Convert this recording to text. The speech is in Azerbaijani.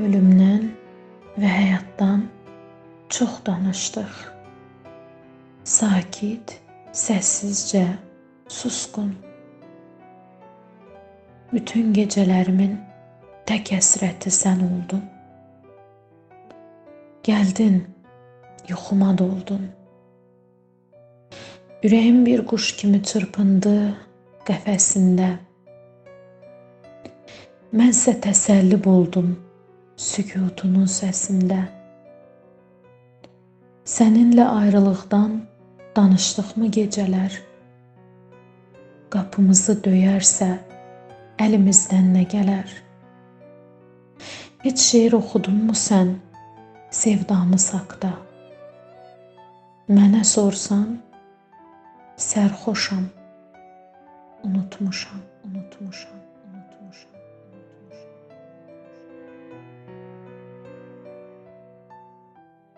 Ölümdən və həyatdan çox danışdıq. Sakit, səssizcə, susqun. Bütün gecələrimin tək həsrəti sən oldun. Gəldin, yuxuma doldun. Ürəyim bir quş kimi çırpındı qəfəsində. Mənsə təsəlli buldum sükutunun səsində. Səninlə ayrılıqdan danışdıqmı gecələr? Qapımızı döyərsə əlimizdən nə gələr? Heç şeir oxudunmu sən sevdamız haqqda? Mənə sorsan, sərxoşam, unutmuşam, unutmuşam.